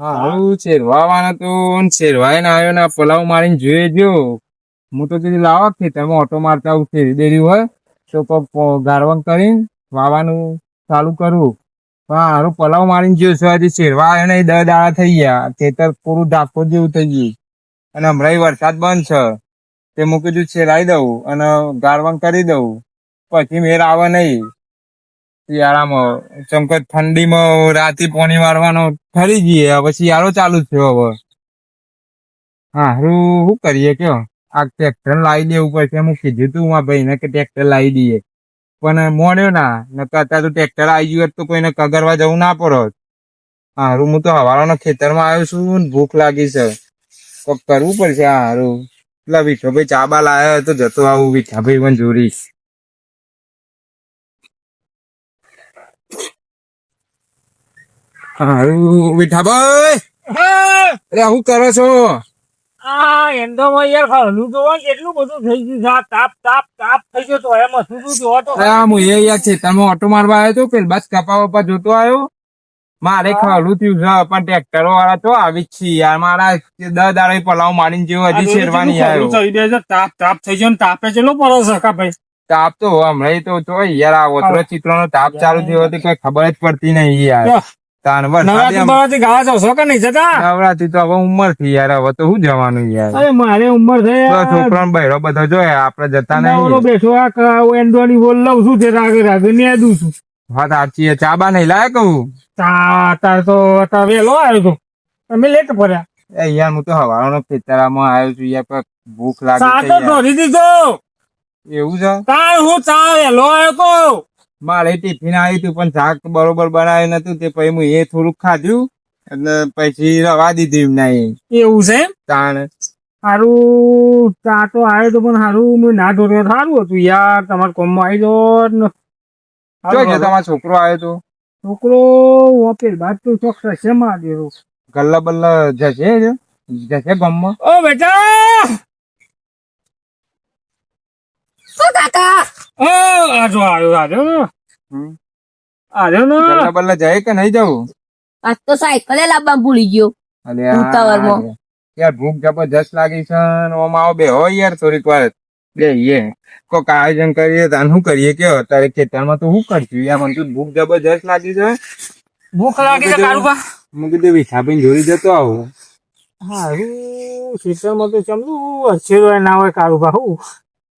હારું શેરવા તો શેરવાય આવ્યો ને પલાવ મારીને જોઈએ જો. હું તો કીધું લાવો ખેતરમાં ઓટો મારતા શેરી દેરી હોય, તો ગારવંગ કરીને વાવાનું ચાલુ કરું. પણ હારું પલાવ મારીને જોયો છે હજી શેરવા આવ્યો ને દસ દાડા થઈ ગયા. ખેતર પૂરું ડાકો જેવું થઈ ગયું. અને હમણાં વરસાદ બંધ છે. તે મૂકી કીધું શેરાઈ દઉં અને ગારવણ કરી દઉં. પછી મેર આવે નહીં. શિયાળામાં. ચમ કે ઠંડીમાં રાતે પોણી મારવાનો ફરી જઈએ હવે શિયાળો ચાલુ થયો હવે. હારું, શું કરીએ કયો? આ ટ્રેક્ટર લાવી દેવું પડશે હું કીધું તું મારા ભાઈને કે ટ્રેક્ટર લાવી દઈએ. પણ મોડ્યો ના, નકર અત્યારે તો ટ્રેક્ટર આવી ગયું તો કોઈને કગરવા જવું ના પડત. હારું, હું તો હવાળાના ખેતરમાં આવ્યો છું ભૂખ લાગી છે. કોક કરવું પડશે હારું. એટલે વિઠોભાઈ ચા બા લાવ્યો તો જતો આવું વિઠાભાઈ પણ જોરી હારું વિઠાભાઈ અરે હું કરો છો? આ એંધોમાં યાર ખાવાનું જોવા કેટલું બધું થઈ ગયું છે. તાપ તાપ તાપ થઈ ગયો તો એમાં શું શું જોવા તો અરે હું એ યાર ખેતરમાં ઓટો મારવા આવ્યો તો પેલ બસ કપા વપા જોતો આવ્યો? મારે ખાલું થયું છે પણ ટ્રેક્ટર વાળા તો આવી જ છે યાર. મારા દસ દાડે પલાવ મારીને જેવો હજી શેરવાની આવ્યો. તાપ તાપ થઈ ગયો ને તાપે ચેલો પડો ભાઈ? તાપ તો હમણાં તો તો યાર આ ઓછો ચિત્રો નો તાપ ચાલુ થયો હતો કઈ ખબર જ પડતી નહીં યાર. નવરાત્રી તો હવે ઉંમરથી યાર હવે તો શું જવાનું યાર? અરે મારે ઉંમર. છોકરો ને જોયા આપડે જતા નહીં. બેઠો આ ક- બોલ લઉં છું તે રાગે રાગે છું. વાત સાચી છે. ચા બા નહીં લાયા કહું? તા તાર તો તાર વેલો આવ્યો તો તમે લેટ પડ્યા એ યાર હું તો હવાનો ખેતરામાં આવ્યો છું યાર પર ભૂખ લાગે ઢોરી દીધો. એવું છે? તાર હું ચા વેલો આવ્યો તો. મારે ટિફિન આવ્યું હતું પણ શાક બરોબર બનાવ્યું નતું તે પછી હું એ થોડુંક ખાધું અને પછી રવા દીધી એમ નહીં એવું છે તાણ. સારું ચા તો આવ્યો તો પણ સારું મેં ના ઢોર્યો સારું હતું યાર તમારા કોમમાં આવી જોત ને તમારો છોકરો આવ્યો તો. છોકરો ઓફિસ બાદ તો ચોક્કસ છે માં દેરો ગલ્લા બલ્લા જશે જ? જશે ગામમાં. ઓ બેટા! શું કાકા? ઓ આજો આવ્યો આવ્યો ને. ને. ગલ્લા બલ્લા જાય કે નહીં જવું? આજ તો સાયકલે લાવવા ભૂલી ગયો. ઉતાવળમાં. યાર ભૂખ જબરજસ્ત લાગી છે ઓમ આવો બે હોય યાર થોડીક વાર. બેહીએ કોક આયોજન કરીએ તો શું કરીએ કે અત્યારે ખેતરમાં તો શું કરશું? યાર મને તો ભૂખ જબરજસ્ત લાગી છે. ભૂખ લાગી છે કારુબા હું કીધું છાપીને જોડી જતો આવું. હારું શીતળમાં તો ચમલું અછેરો ના હોય કારુબા હું.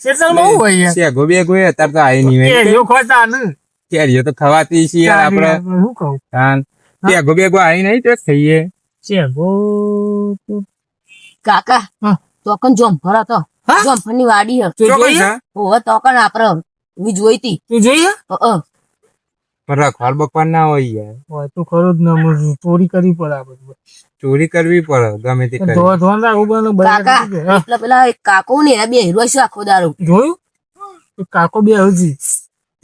શીતળમાં હું હોય છે શેગો બેગો અત્યારે તો આવી નહીં. કેરીઓ ખોતા ને. કેરીઓ તો ખવાતી છે યાર આપડે શું કહું? તાન. શેગો ગો આવી નહીં તો ખાઈએ શેગો કાકા હા. તોકન જોમ હતો તો. જોમ ફની વાડી હે. તો જોઈ હો? તોકન આપડે જોઈતી. જોઈ તી જોઈ હે. પણ રખવાડ બખવાડ ના હોય યાર. હોય તો ખરો જ ના ચોરી કરવી પડે આ બધું. ચોરી કરવી પડે ગમે તે ધોન રાખવું કાકા પેલા એક કાકો ને બે હીરો છે આખો દારૂ જોયું? એ કાકો બે હજી.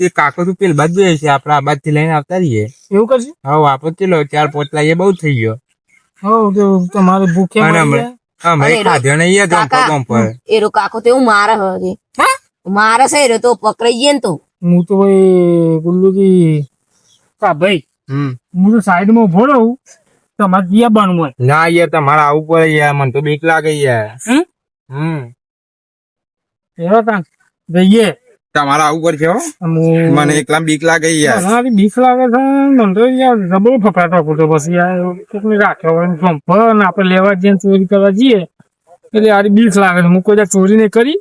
તે કાકો તો પેલ બાજુ છે આપડે આ બાજુ થી લઈને આવતા રહીએ. એવું કરશે? હા વાપર ચેલો ચાર પોચ લાવીએ બહુ થઈ ગયો. હા તો તમારે ભૂખે અને મરી હમણાં- અરે હમણાં રો- ખાધો નહીં યાર જમ્પર કાકા બમ્પર એરો કાકો તો એવું મારે હવે. હા? મારે છે એરો તો પકડાઈ ગયે ને તો. હું તો ભાઈ ગુલ્લુ કી ભાઈ હું તો સાઈડમાં ઊભો રહું તમારે જ્યાં બનવું હોય? ના યાર તમારે આવું પડે યાર મને તો બીક લાગે યાર. હમ? એવો તાં? જઈએ. તમારે આવવું પડશે મને એકલા બીક લાગે યાર. મારી બીક લાગે છે મને તો યાર જબરો ફફડાટો પડતો પછી યાર કોકને રાખ્યો હોય ને જમ્પર આપણે લેવા જઈએ ચોરી કરવા જઈએ એટલે આરી બીક લાગે છે. હું કોઈ ચોરી નહીં કરી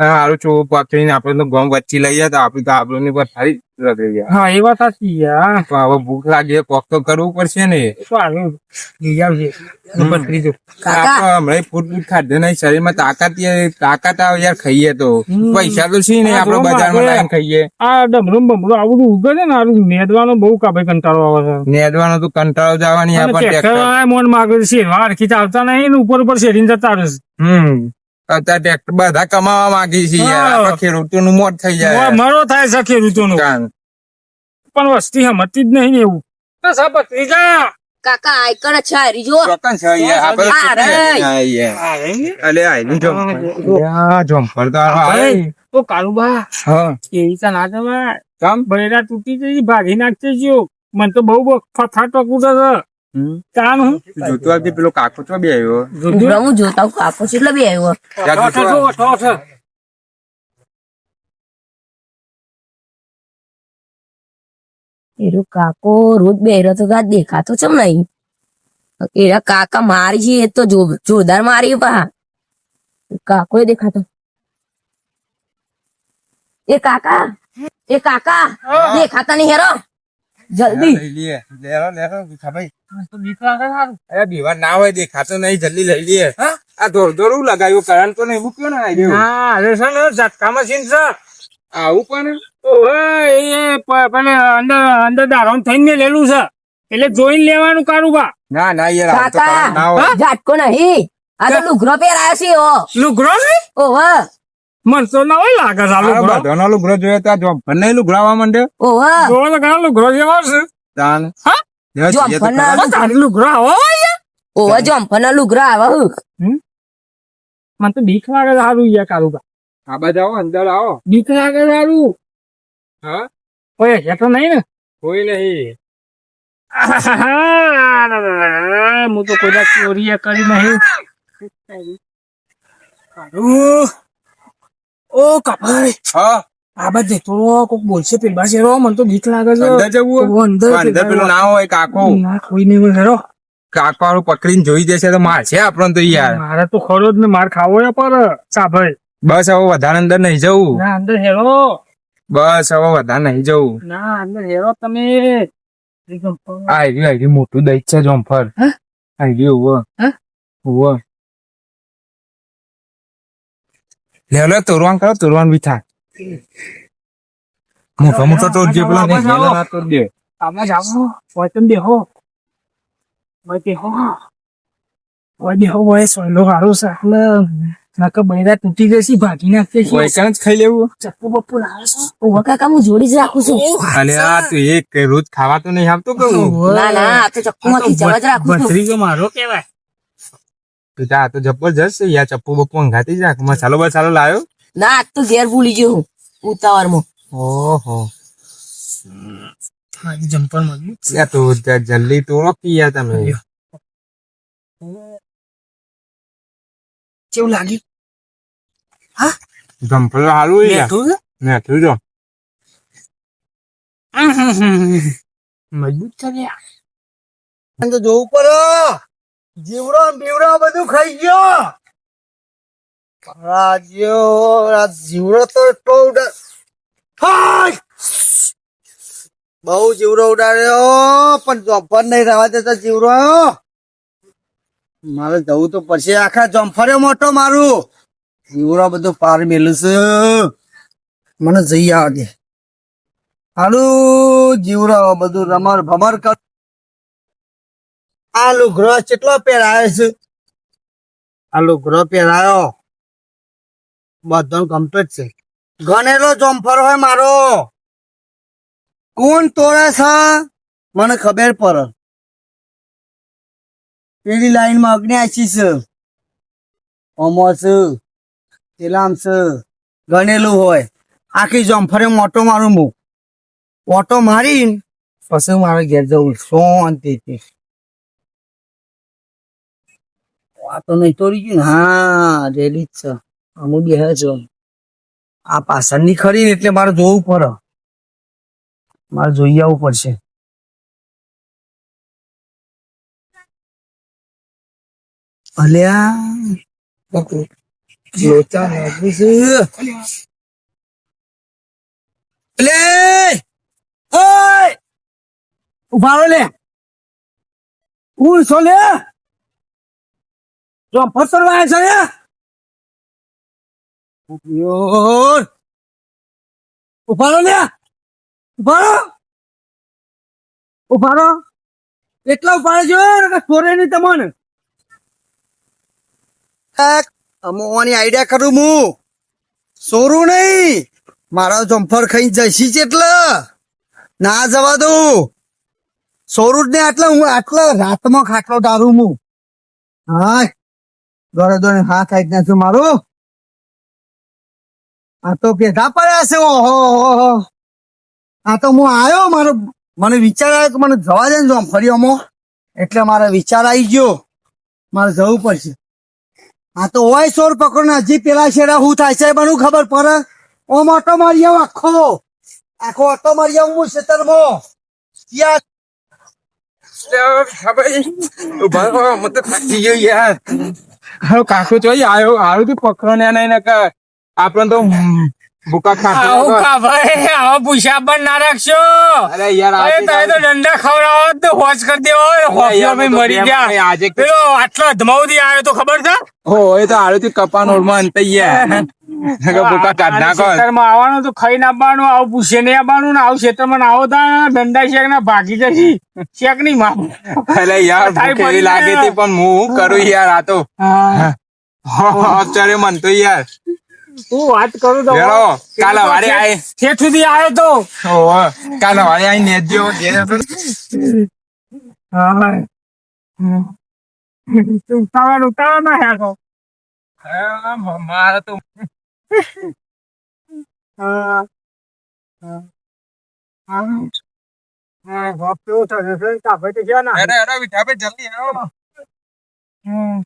હા હારું ચો આપડે આપણે તો ગમ વચ્ચે લઈ જાય તો આપડે તો આપણને પર સારી રગડી ગયા. હા એ વાત સાચી યાર હવે ભૂખ લાગી કોક તો કરવું પડશે ને. એ લઈ આવજે. પથરી જો આપણે હમણાં ફૂટ ફૂટ ખાધે નહીં. શરીરમાં તાકાત તાકાત આવે યાર ખાઈએ તો. પૈસા તો છે ને આપડે આપણે બજારમાં મારે- ખાઈએ. આ ડમરું બમરું આવું બધું ઉગે છે ને આરું નેદવાનો બહુ કાબે કંટાળો આવે છે. નેદવાનો તો કંટાળો જવાની અને આપણને મોન માગે છે વાર ખીચ આવતા નહીં ઉપર ઉપર શેરીને જતા રહેશે હમ. અત્યારે ટ્રેક્ટર બધા કમાવા માંગી છે યાર. હા. નું મોત થઈ જાય. મરો થાય છે ખેડૂતોનું. નું પણ વસ્તી હમતી જ નહીં ને એવું. કાકા આયકણ છે હારી જો છે તો રે. હા. અલે તો એવી તો ના જવાય. કેમ? બૈરા તૂટી જઈ ભાગી નાખશે જો મને તો બહુ ફથા ટકું છે. હમ. હું? જોતું પેલો કાકો તો બે આવ્યો ઉભરા હું જોતા કાકો છે એટલે બે આવ્યો ત્યાં ઠો, જોતું ઠો, ઠો, ઠો. એરો કાકો રોજ તો ગા દેખાતો છે નહીં એરા કાકા મારી છે એ તો જોરદાર મારી પા. કાકો દેખાતો. એ કાકા એ કાકા દેખાતા નહીં હેરો. જલ્દી. લઈ લઈએ લેરો લેરો ભીખાભાઈ તો નીકળા કે સારું. અરે બીવાર ના હોય દેખાતો નહીં જલ્દી લઈ લઈએ આ ધોર દોરું લગાવ્યું કરંટ તો નહીં મૂક્યો ને આવી હા અરે છે ને ઝટકા મશીન છે. આવું પણ ઓહે, એ પણ અંદર અંદર દારૂ થઈને લેલું છે. એટલે જોઈને લેવાનું કારું બા ના ના યાર આ તો. ના હોય. ઝટકો નહીં. આ તો લુગરો પહેરાયો છે ઓ. લુગરો ને ઓવે મન ના હોય લાગે બધાનો લુગડો. તો આ જોબ લુગડાવા માંડ્યો ઓવે જોવો તો ઘણા લુગરો જેવો છે તાન. હા? જો જઈએ તો ભણના ખરા. આ તારી લુગરો આવો હોય ઓવે જમ્પરના લુગરા આવા હું. તો બીક લાગે સારું યાર કારું આ બાજુ આવો અંદર આવો. બીક લાગે સારું હા? કોઈ હશે તો નહીં ને. કોઈ નહીં. હું તો કોઈ ચોરી કરી નહીં. ઓ કપાઈ. હા. આ બધે તો કોક બોલશે પેલા છે મન તો બીક લાગે છે. અંદર જવું અંદર અંદર પેલો ના હોય કાકો. ના કોઈ નહીં હોય હેરો. કાકો વાળું પકડીને જોઈ દેશે તો માર છે આપણને તો યાર. મારે તો ખરો જ ને માર ખાવો એ પર. સાભાઈ બસ હવે વધારે અંદર નહીં જવું. ના અંદર હેરો. બસ હવે વધારે નહીં જવું. ના અંદર હેરો તમે. આ આવી આવી મોટું દહીં છે જોમફર હા? આવી ઉવ. હા? ઉવ. લે લે તોરવાન કરો તોરવાન બી થાય મોટો મોટો તો જે પેલા ને. ના તો દે આમાં જાવો હોય દે હો હોય હો હોય હો હોય સોયલો હારો છે નાક બૈરા તૂટી ગઈ છે ભાગી નાખશે છે પૈસા જ ખાઈ લેવું ચપ્પુ બપ્પુ લાવે છે ઓવે કાકા હું જોડી જ રાખું છું અલે આ તું એક રોજ ખાવા તો નહીં આપતો કહું ના ના આ તો ચપ્પુ માંથી જવા જ રાખું છું ભત્રીજો મારો કેવાય પિતા આ તો જબરજસ્ત છે યાર ચપ્પુ બપ્પુ ઘાતી જા મસાલો બસાલો લાયો. ના આજ તો ઘેર ભૂલી ગયો હું ઉતાવળમાં. ઓહો. જમ્પર મજબૂત છે. તો જલ્દી તોડો યાર તમે. કેવું લાગ્યું? જમ્પર હારું યાર. છે? મેઠું જો. મજબૂત છે લ્યા. તો જોવું પડે. જીવડો બીવડો બધું ખાઈ ગયો. રાજ્યો જીવડો તો એટલો ઉડા બહુ જીવડો ઉડાડ્યો, પણ જોફર નહીં રહેવા દેતા જીવડો. મારે જવું તો પડશે. આખા જમ્ફરે મોટો મારું. જીવડો બધું પાર મેલું છે. મને જઈ આવવા દે હારું જીવડો બધું રમર ભમર કર આ લુગરો કેટલો પહેરાયો છે? આ લુગરો પહેરાયો બધો ગમતો જ છે. ગણેલો જમ્ફર હોય મારો. કોણ તોડે છે? મને ખબર પડે. પેલી લાઈનમાં અગ્નિ આશી છે. ઓમો છે. તેલામ છે. ગણેલું હોય. આખી જમ્ફરે મોટો મારું હું ઓટો મારી પછી મારે ઘેર જવું શાંતિથી આ તો નહીં તોડી ગયું હા, રેલી જ છે. અમુ બે છો આ પાછળની ખરી એટલે મારે જોવું પડે. મારે જોઈ આવવું પડશે. અલ્યા લોચા નાખ્યું છે. અલે ઓય! લે. ઉર છો લે. જો ફસરવા છે ને ઉભારો લે ઉભારો? ઉભારો? એટલા ઉભારો જો કે છોરે નહીં આઈડિયા કરું હું સોરું નહીં. મારો જમ્ફર ખાઈ જઈશી છે એટલે ના જવા દઉં. સોરું જ ને આટલા હું આટલા રાતમાં ખાટલો ડારું હું હા દોડે દોડે હાથ આવી નાખ્યો મારો. આ તો પેઢા પડ્યા છે, ઓહો. આ તો હું આવ્યો મારો, મને વિચાર આવ્યો કે મને જવા દે ને જો ફરી અમો એટલે મારે વિચાર આવી ગયો. મારે જવું પડશે. આ તો હોય સોર પકડો હજી પેલા શેરા હું થાય છે, મને ખબર પડે. ઓમ ઓટો મારી આવું આખો. આખો ઓટો મારી આવું હું ખેતરમાં યાર. ઊભા મત થાકી ગયો યાર. કાકો ચોઈ આયો આયો તું પકડો ને નહીં આપણને તો ભૂકા ખાતો ભૂકા ભાઈ? આવો પણ ના રાખશો. અરે યાર અરે તમે તો દંડા ખવડાવો તો હોશ કરી દેવો. હોશ યાર, ભાઈ મરી ગયા. આજે પેલો આટલો અધમાઉથી આવ્યો તો ખબર છે? હો એ તો આડું કપાન ઓળમાં અંત ગયા. ભૂકા કાઢ નાખો. ખેતરમાં આવવાનું તો ખાઈ નાખવાનું આવું પૂછે નહીં આવવાનું ને આવું ખેતરમાં આવો તા ડંડા શેક ના ભાગી જશી. શેક નહીં માર. અરે યાર ભૂખેરી ભૂખ લાગી પણ હું કરું યાર આ તો? અત્યારે મન તો યાર હું વાત કરું તો હેલો, કાલે વારે આય. ઠેઠ સુધી આવ્યો તો. ઓહો, કાલે વારે આઈ નેજો ઘેર હતો. હા. ઉતાવળ ઉતાવળ ના હા, મારે તો હા. હા. હા બાપ કેવો થશે કાપે તો ગયા ના? અરે અરે વિઠાભાઈ જલ્દી આવો. હમ.